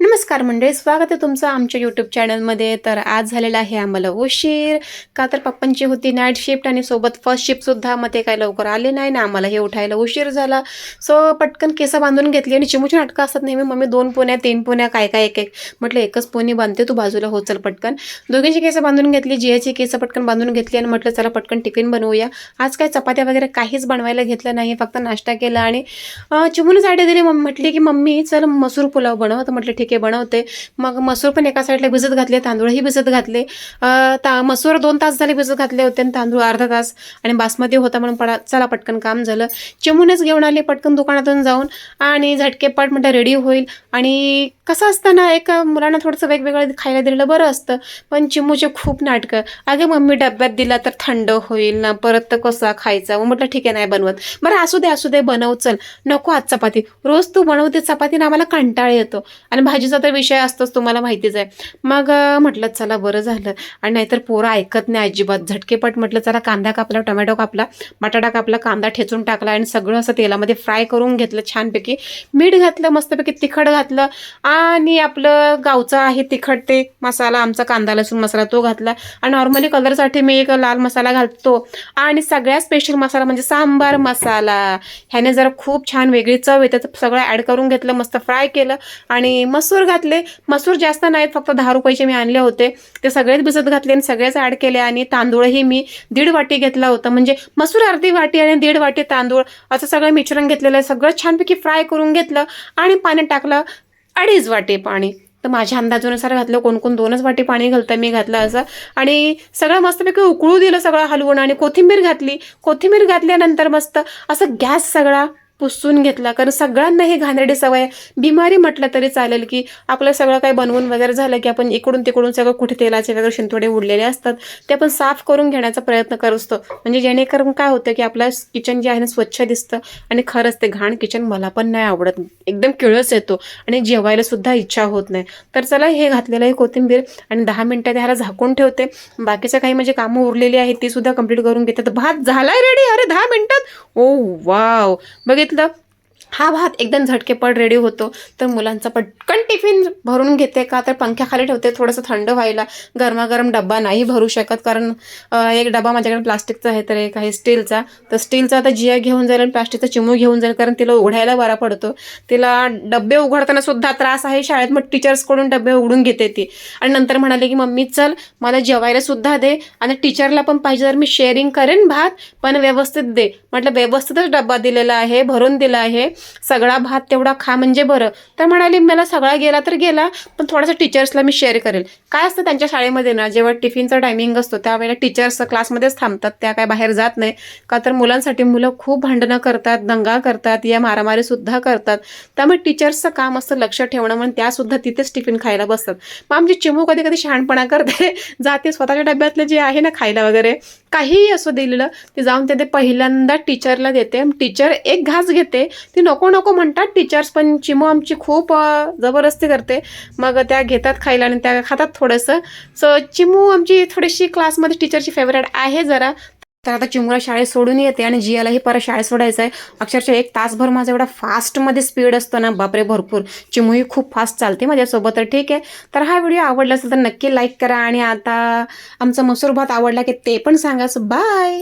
नमस्कार मंडळी स्वागत आहे तुमचं आमच्या यूट्यूब चॅनलमध्ये तर आज झालेला आहे आम्हाला उशीर. का तर पप्पांची होती नाईट शिफ्ट आणि सोबत फर्स्ट शिफ्टसुद्धा मग ते काही लवकर आले नाही. ना आम्हाला हे उठायला उशीर झाला. सो पटकन केस बांधून घेतली आणि चिमूची नाटकं असतात नेहमी. मम्मी दोन पुण्या तीन पुण्या काय काय एक एक. म्हटलं एकच पोनी बांधते तू बाजूला. हो चल पटकन. दोघींची केस बांधून घेतली जियाची केसं पटकन बांधून घेतली आणि म्हटलं चला पटकन टिफिन बनवूया. आज काय चपात्या वगैरे काहीच बनवायला घेतलं नाही. फक्त नाश्ता केला आणि चिमूनच आयडिया दिली. मम्मी म्हटली की मम्मी चल मसूर पुलाव बनव. तर म्हटलं ठीक आहे बनवते. मग मसूर पण एका साईडला भिजत घातले तांदूळही भिजत घातले. ता मसूर दोन तास झाले भिजत घातले होते आणि तांदूळ अर्धा तास आणि बासमती होता म्हणून पडा चला पटकन काम झालं. चिमूनच घेऊन आले पटकन दुकानातून जाऊन आणि झटके पाट म्हणता रेडी होईल. आणि कसं असतं ना एक मुलांना थोडंसं वेगवेगळं खायला दिलेलं बरं असतं पण चिमूचे खूप नाटकं. अगे मम्मी डब्यात दिला तर थंड होईल ना परत तर कसा खायचा? मग म्हटलं ठीक आहे नाही बनवत. बरं असू दे असू दे बनव चल. नको आज चपाती. रोज तू बनवते चपाती ना आम्हाला कंटाळ येतो. आणि भाजीचा तर विषय असतोच तुम्हाला माहितीच आहे. मग म्हटलं चला बरं झालं. आणि नाहीतर पोरं ऐकत नाही अजिबात. झटकेपट म्हटलं चला कांदा कापला टोमॅटो कापला बटाटा कापला कांदा ठेचून टाकला आणि सगळं असं तेलामध्ये फ्राय करून घेतलं छानपैकी. मीठ घातलं मस्तपैकी तिखट घातलं. आणि आपलं गावचं आहे तिखट ते मसाला आमचा कांदा लसूण मसाला तो घातला. आणि नॉर्मली कलरसाठी मी एक लाल मसाला घालतो. आणि सगळ्यात स्पेशल मसाला म्हणजे सांबार मसाला. ह्याने जरा खूप छान वेगळी चव येते. तर सगळं ॲड करून घेतलं मस्त फ्राय केलं. आणि मस्त मसूर घातले. मसूर जास्त नाहीत फक्त दहा रुपयाचे मी आणले होते. ते सगळेच भिजत घातले आणि सगळेच ॲड केले आणि तांदूळही मी दीड वाटी घेतला होता. म्हणजे मसूर अर्धी वाटी आणि दीड वाटी तांदूळ असं सगळं मिश्रण घेतलेलं आहे. सगळं छानपैकी फ्राय करून घेतलं आणि पाणी टाकलं अडीच वाटी पाणी. तर माझ्या अंदाजानुसार घातलं कोण कोण दोनच वाटी पाणी घालतं मी घातलं असं. आणि सगळं मस्तपैकी उकळू दिलं सगळं हलवून आणि कोथिंबीर घातली. कोथिंबीर घातल्यानंतर मस्त असं गॅस सगळा पुसून घेतला. कारण सगळ्यांना हे घाणेरडी सवय आहे. बिमारी म्हटलं तरी चालेल की आपलं सगळं काही बनवून वगैरे झालं की आपण इकडून तिकडून सगळं कुठे तेलाचे वगैरे शिंतोडे उडलेले असतात ते आपण साफ करून घेण्याचा प्रयत्न करत असतो. म्हणजे जेणेकरून काय होतं की आपलं किचन जे आहे ना स्वच्छ दिसतं आणि खरंच ते घाण किचन मला पण नाही आवडत. एकदम किळस येतो आणि जेवायला सुद्धा इच्छा होत नाही. तर चला हे घातलेलं आहे कोथिंबीर आणि दहा मिनटात ह्याला झाकून ठेवते. बाकीचं काही म्हणजे कामं उरलेली आहेत ती सुद्धा कंप्लीट करून घेते. तर भात झालाय रेडी अरे दहा मिनटात ओ वाव बघित şekilde हा भात एकदम झटकेपट रेडी होतो. तर मुलांचा पटकन टिफिन भरून घेते का? तर पंख्याखाली ठेवते थोडंसं थंड व्हायला. गरमागरम डब्बा नाही भरू शकत कारण एक डबा माझ्याकडे प्लास्टिकचा आहे तर एक आहे स्टीलचा तर स्टीलचा आता जिया घेऊन जाईल आणि प्लास्टिकचा चिमू घेऊन जाईल कारण तिला उघडायला बरा पडतो. तिला डबे उघडताना सुद्धा त्रास आहे. शाळेत मग टीचर्सकडून डबे उघडून घेते ती. आणि नंतर म्हणाले की मम्मी चल मला जेवायला सुद्धा दे. आणि टीचरला पण पाहिजे तर मी शेअरिंग करेन भात पण व्यवस्थित दे. म्हटलं व्यवस्थितच डब्बा दिलेला आहे भरून दिला आहे. सगळा भात तेवढा खा म्हणजे बरं. तर म्हणाली मला सगळा गेला तर गेला पण थोडासा टीचर्सला मी शेअर करेल. काय असतं त्यांच्या शाळेमध्ये ना जेव्हा टिफिनचा टायमिंग असतो त्यावेळेला टीचर्स क्लासमध्येच थांबतात त्या काय बाहेर जात नाही. का तर मुलांसाठी मुलं खूप भांडणं करतात दंगा करतात या मारामारी सुद्धा करतात. त्यामुळे टीचर्सचं काम असतं लक्ष ठेवणं म्हणून त्यासुद्धा तिथेच टिफिन खायला बसतात. मग आमची चिमू कधी कधी शहाणपणा करते जाते स्वतःच्या डब्यातले जे आहे ना खायला वगैरे काहीही असं दिलेलं ते जाऊन ते ते पहिल्यांदा टीचरला देते. टीचर एक घास घेते ती नको नको म्हणतात. टीचर्स पण चिमू आमची खूप जबरदस्ती करते. मग त्या घेतात खायला आणि त्या खातात थोडंसं. सो चिमू आमची थोडीशी क्लासमध्ये टीचरची फेवरेट आहे जरा. तर आता चिमूला शाळेत सोडून येते आणि जियालाही परत शाळेत सोडायचं आहे अक्षरशः एक तासभर माझा एवढा फास्टमध्ये स्पीड असतो ना बापरे भरपूर. चिमूही खूप फास्ट चालते माझ्यासोबत तर ठीक आहे. तर हा व्हिडिओ आवडला असेल तर नक्की लाईक करा आणि आता आमचा मसूर भात आवडला की ते पण सांगा. बाय